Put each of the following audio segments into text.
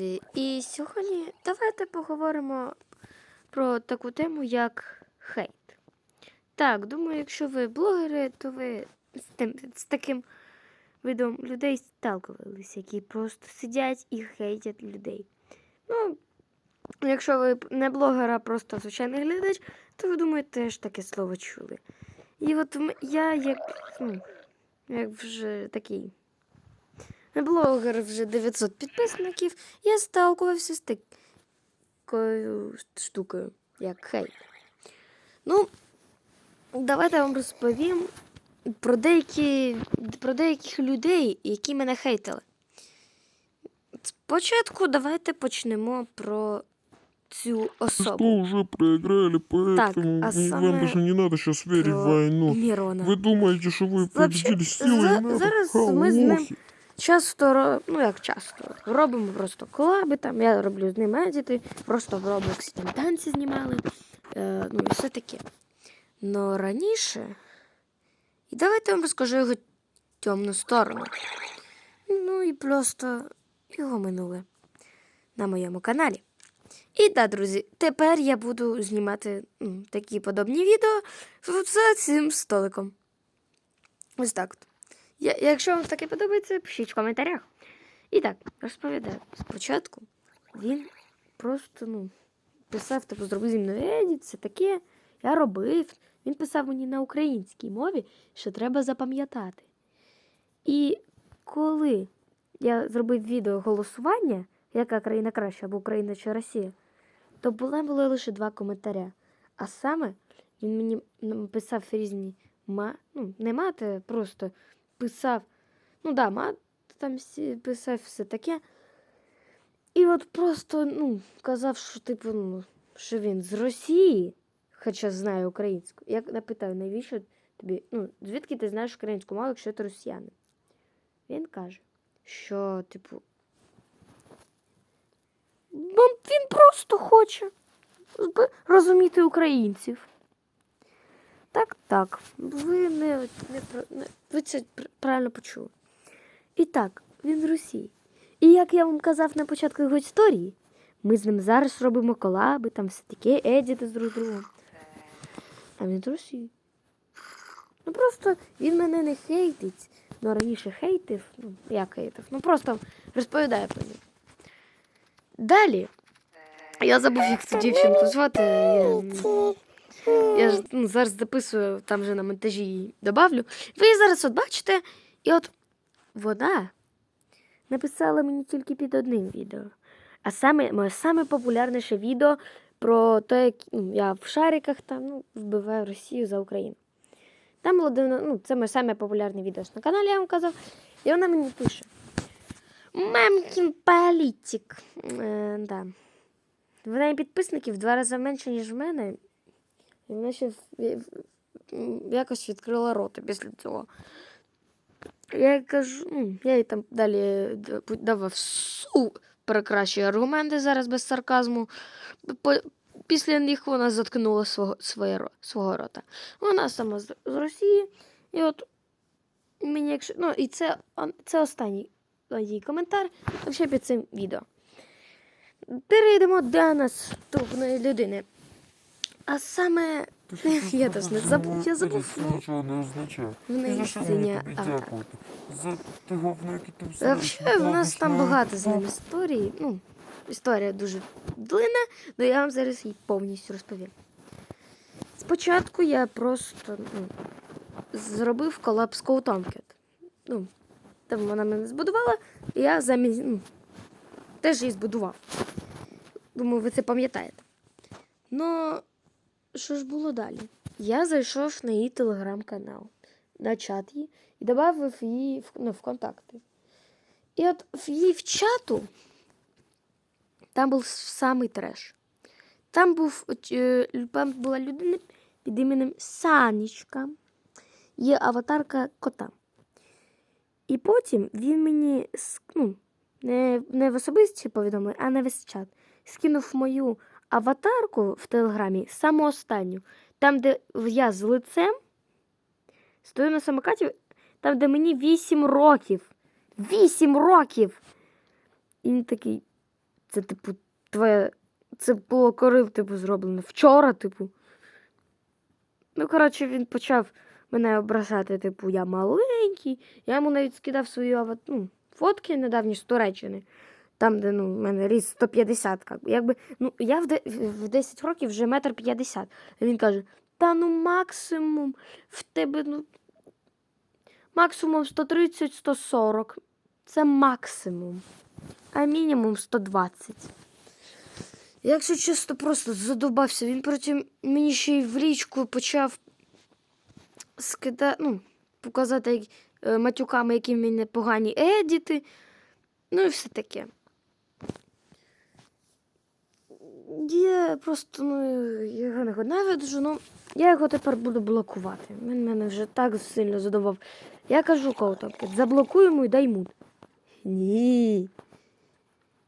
друзі, і сьогодні давайте поговоримо про таку тему, як хейт. Так, думаю, якщо ви блогери, то ви з, тим, з таким видом людей сталкувалися, які просто сидять і хейтять людей. Ну, якщо ви не блогер, а просто звичайний глядач, то ви думаю, теж таке слово чули. І от я як, ну, як вже такий блогер вже 900 підписників, я сталкувався з такою штукою, як хейт. Ну, давайте я вам розповім про, деякі, про деяких людей, які мене хейтили. Спочатку давайте почнемо про цю особу. Что уже проиграли, поэтому а вам самое даже не надо сейчас верить в Про войну. Мірона. Вы думаете, что вы Вообще, победили силой за- надо? зараз Ха, ми з ним лохи. Часто, ну як часто, робимо просто колаби, там я роблю з ним едіти, просто в Роблоксі там танці знімали, е, ну і все таке. Но раніше. І давайте вам розкажу його темну сторону. Ну і просто його минуле на моєму каналі. І так, друзі, тепер я буду знімати такі подобні відео за цим столиком. Ось так. Якщо вам таке подобається, пишіть в коментарях. І так, розповідаю. Спочатку він просто ну, писав, типу, зроби зі мною едіт, це таке. Я робив. Він писав мені на українській мові, що треба запам'ятати. І коли я зробив відео голосування, яка країна краща, або Україна чи Росія, то були, були лише два коментаря. А саме він мені написав різні ма, ну, не мати, просто писав. Ну да, мат там писав все таке. І от просто, ну, казав, що типу, ну, що він з Росії, хоча знає українську. Я напитаю, навіщо тобі, ну, звідки ти знаєш українську мову, якщо ти росіянин? Він каже, що, типу, бо він просто хоче розуміти українців. Так, так. Ви не, не, не ви це правильно почули. І так, він з Росії. І як я вам казав на початку його історії, ми з ним зараз робимо колаби, там все таке, едіти з друг другом. А він з Росії. Ну просто він мене не хейтить. Ну раніше хейтив. Ну, як хейтив? Ну просто розповідає про нього. Далі. Я забув, як цю дівчинку звати. Я... Я ж ну, зараз записую, там же на монтажі її добавлю. Ви її зараз от бачите, і от вона написала мені тільки під одним відео. А саме моє саме популярніше відео про те, як ну, я в шариках там ну, вбиваю Росію за Україну. Там було дивно, ну, це моє саме популярне відео на каналі, я вам казав. І вона мені пише: Мамкін політик. Е, да. В неї підписників в два рази менше, ніж в мене. І вона ще якось відкрила рота після цього. Я кажу, ну, я їй там далі давав супер кращі аргументи зараз без сарказму. Після них вона заткнула свого, своє, свого рота. Вона сама з, з Росії. І от мені, якщо. Ну, і це, це останній е, її коментар ще під цим відео. Перейдемо до наступної людини. А саме тут Я даже не забув, я забув, ну. ничего не означает. в неї синя аватарка. За ти говно, яке ти все Взагалі, у нас там багато з ним історій. Ну, історія дуже длинна, але я вам зараз її повністю розповім. Спочатку я просто ну, зробив колаб з Ну, там вона мене збудувала, і я замість ну, теж її збудував. Думаю, ви це пам'ятаєте. Ну, що ж було далі? Я зайшов на її телеграм-канал, на чат її і додав її в, ну, в контакти. І от в її в чату там був самий треш. Там був е, там була людина під іменем Санечка, є аватарка кота. І потім він мені ну, не, не в особисті повідомлення, а на весь чат скинув мою аватарку в телеграмі, саму останню, там, де я з лицем стою на самокаті, там, де мені 8 років. 8 років! І він такий. це, типу, твоє. Це було коли, типу, зроблено вчора, типу. Ну, коротше, він почав мене ображати, типу, я маленький. Я йому навіть скидав ава- ну, фотки недавні з Туреччини. Там, де ну, в мене ріст 150. Как би. Якби, ну, я в, де, в 10 років вже метр 50. І він каже: та ну максимум в тебе ну, максимум 130-140. Це максимум. А мінімум 120. Якщо чесно, просто задовбався. Він потім мені ще й в річку почав скида... ну, показати як- е, матюками, які в мене погані едіти. Ну і все таке. Я просто ну, його не ненавиджу, ну я його тепер буду блокувати. Він мене вже так сильно задовбав. Я кажу Коутопкет, заблокуй йому і дай мут. Ні.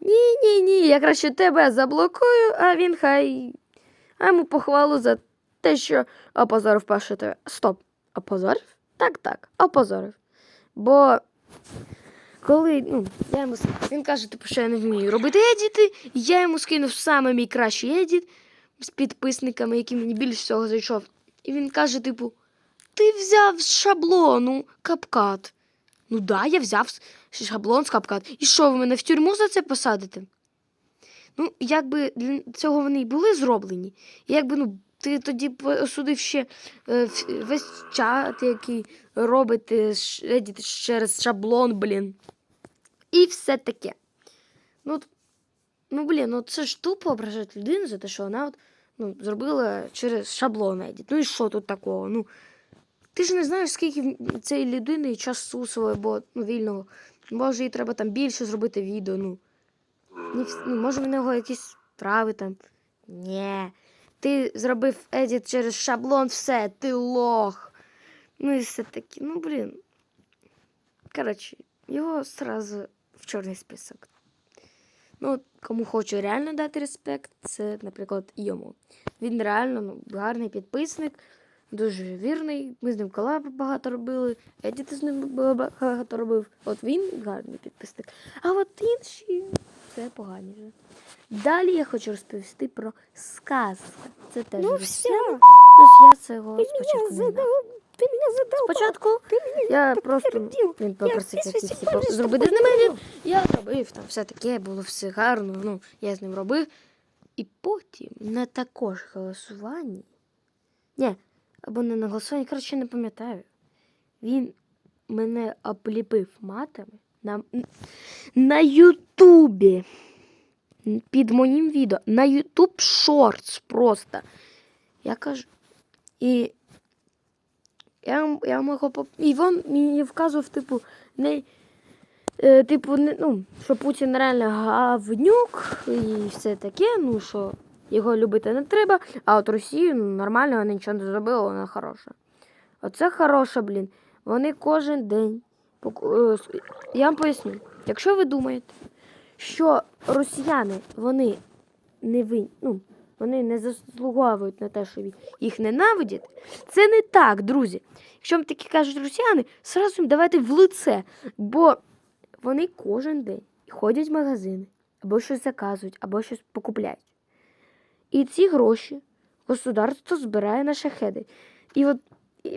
Ні, ні, ні. Я краще тебе заблокую, а він хай. А йому похвалу за те, що опозорив перше тебе. Стоп. Опозорив? Так, так, опозорив. Бо коли ну, я йому, він каже, типу, що я не вмію робити едіти, і я йому скинув саме мій кращий едіт з підписниками, який мені більше всього зайшов. І він каже, типу, ти взяв з шаблону капкат. Ну да, я взяв шаблон з капкат. І що, ви мене в тюрму за це посадите? Ну, якби для цього вони й були зроблені. Якби ну, ти тоді осудив ще е, весь чат, який робите ш- через шаблон, блін. І все таке. Ну, ну блін, ну це ж тупо ображати людину за те, що вона от, ну, зробила через шаблон едіт. Ну і що тут такого? Ну, ти ж не знаєш, скільки цієї людини часу свого ну, вільного. Може, їй треба там більше зробити відео. Ну, ну може, в нього якісь справи там. Ні. Ти зробив едіт через шаблон, все, ти лох. Ну і все таки. Ну, блін. Коротше, його сразу в чорний список. Ну, кому хочу реально дати респект, це, наприклад, йому. Він реально ну, гарний підписник, дуже вірний. Ми з ним колаби багато робили, едіти з ним багато робив. От він гарний підписник. А от інші це погані вже. Далі я хочу розповісти про сказку. Це теж Ну все, Ну, я цього спочатку Спочатку я просто він попросив Я ці всі всі секунди по- з зробити з ними. Я робив там все таке, було все гарно. Ну, я з ним робив. І потім на також голосуванні. Ні, або не на голосуванні, коротше, не пам'ятаю. Він мене обліпив матами на, на Ютубі. Під моїм відео. На Ютуб Шортс просто. Я кажу. І я, я його поп... І він мені вказував, типу, не, е, типу, не, ну, що Путін реально гавнюк і все таке, ну що його любити не треба, а от Росію ну, нормально, вона нічого не зробила, вона хороша. Оце хороша, блін. Вони кожен день. е, Я вам поясню, якщо ви думаєте, що росіяни вони не винні, ну, вони не заслуговують на те, що їх ненавидять, це не так, друзі. Якщо вам такі кажуть росіяни, сразу їм давайте в лице. Бо вони кожен день ходять в магазини, або щось заказують, або щось покупляють. І ці гроші государство збирає на шахеди. І от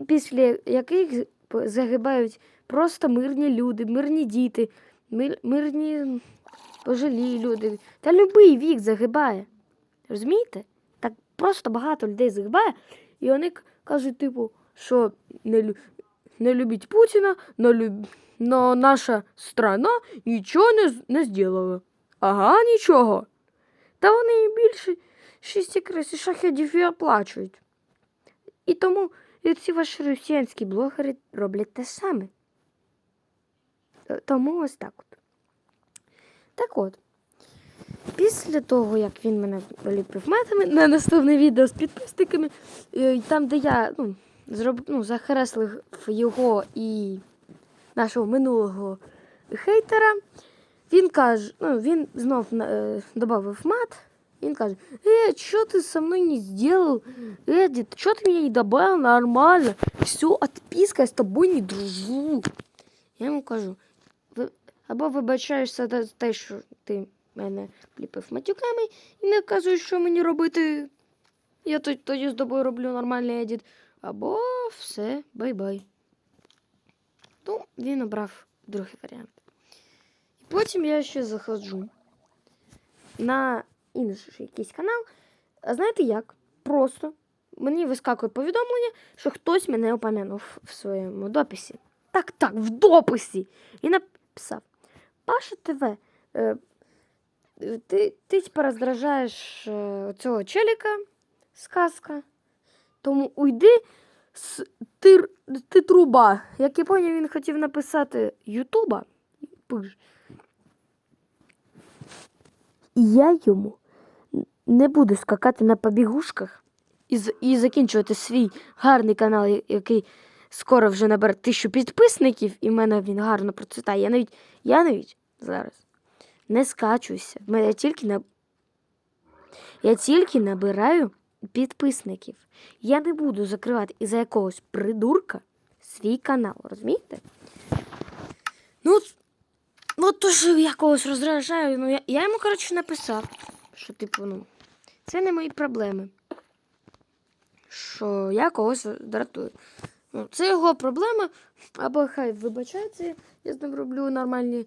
після яких загибають просто мирні люди, мирні діти, мир, мирні пожилі люди. Та любий вік загибає. Розумієте? Так просто багато людей загибає, і вони кажуть, типу, що не, не любить Путіна, но, люб... но наша страна нічого не, не зробила. Ага, нічого. Та вони і більше шість і шахедів і оплачують. І тому і ці ваші росіянські блогери роблять те саме. Тому ось так от. Так от. Після того, як він мене проліпив метами на наступне відео з підписниками, е, там, де я ну, зроб, ну, захреслив його і нашого минулого хейтера, він каже, ну, він знов е, додав мат. Він каже, э, что ты со мной не сделал? Эдит, что ты меня не добавил? Нормально. Все, отписка, я с тобой не дружу. Я йому кажу, ви, або вибачаєшся за те, що ти мене кліпив матюками і не вказує, що мені робити. Я тоді, тоді з тобою роблю нормальний едіт. Або все, бай-бай. Ну, він обрав другий варіант. І потім я ще заходжу на інший якийсь канал. А знаєте як? Просто мені вискакує повідомлення, що хтось мене опомянув в своєму дописі. Так, так, в дописі. І написав: Паша ТВ, е, ти, ти типа роздражаєш е, цього челіка, сказка. Тому уйди, с, ти, ти труба. Як я поняв, він хотів написати Ютуба. І я йому не буду скакати на побігушках і, і закінчувати свій гарний канал, який скоро вже набере тисячу підписників, і в мене він гарно процвітає. Я навіть, я навіть зараз не скачуюся. Мене тільки на... Я тільки набираю підписників. Я не буду закривати із-за якогось придурка свій канал, розумієте? Ну, от- то що я когось роздражаю. Ну, я, я йому, коротше, написав, що, типу, ну, це не мої проблеми. Що я когось дратую. Ну, це його проблема. Або хай вибачається, я з ним роблю нормальні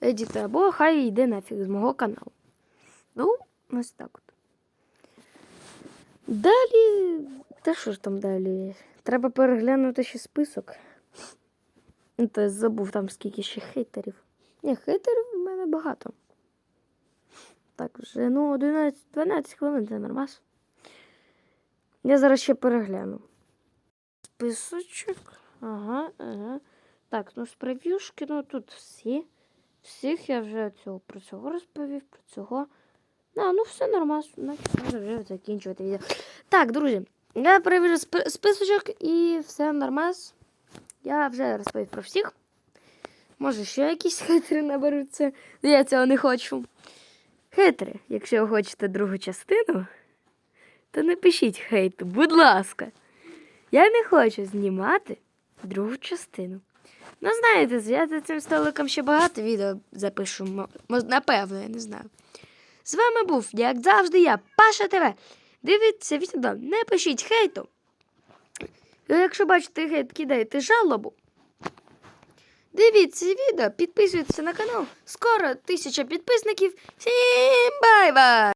едіти, або хай йде нафіг з мого каналу. Ну, ось так. Далі. Та що ж там далі? Треба переглянути ще список. То я забув там скільки ще хейтерів. Ні, хейтерів в мене багато. Так, вже ну 11, 12 хвилин це нормас. Я зараз ще перегляну. Списочок. Ага, ага. Так, ну з прев'юшки, ну тут всі. Всіх я вже цього, про цього розповів, про цього. А, ну все нормально, значить можна вже закінчувати відео. Так, друзі, я перевірю списочок і все нормально. Я вже розповів про всіх. Може, ще якісь хитри наберуться. Ну, Я цього не хочу. Хитри, якщо ви хочете другу частину, то напишіть хейту, будь ласка. Я не хочу знімати другу частину. Ну, знаєте, я за цим столиком ще багато відео запишу. Напевно, я не знаю. З вами був, як завжди, я, Паша ТВ. Дивіться відео, не пишіть хейту. Якщо бачите хейт, кидайте жалобу. Дивіться відео, підписуйтесь на канал. Скоро тисяча підписників. Всім бай-бай!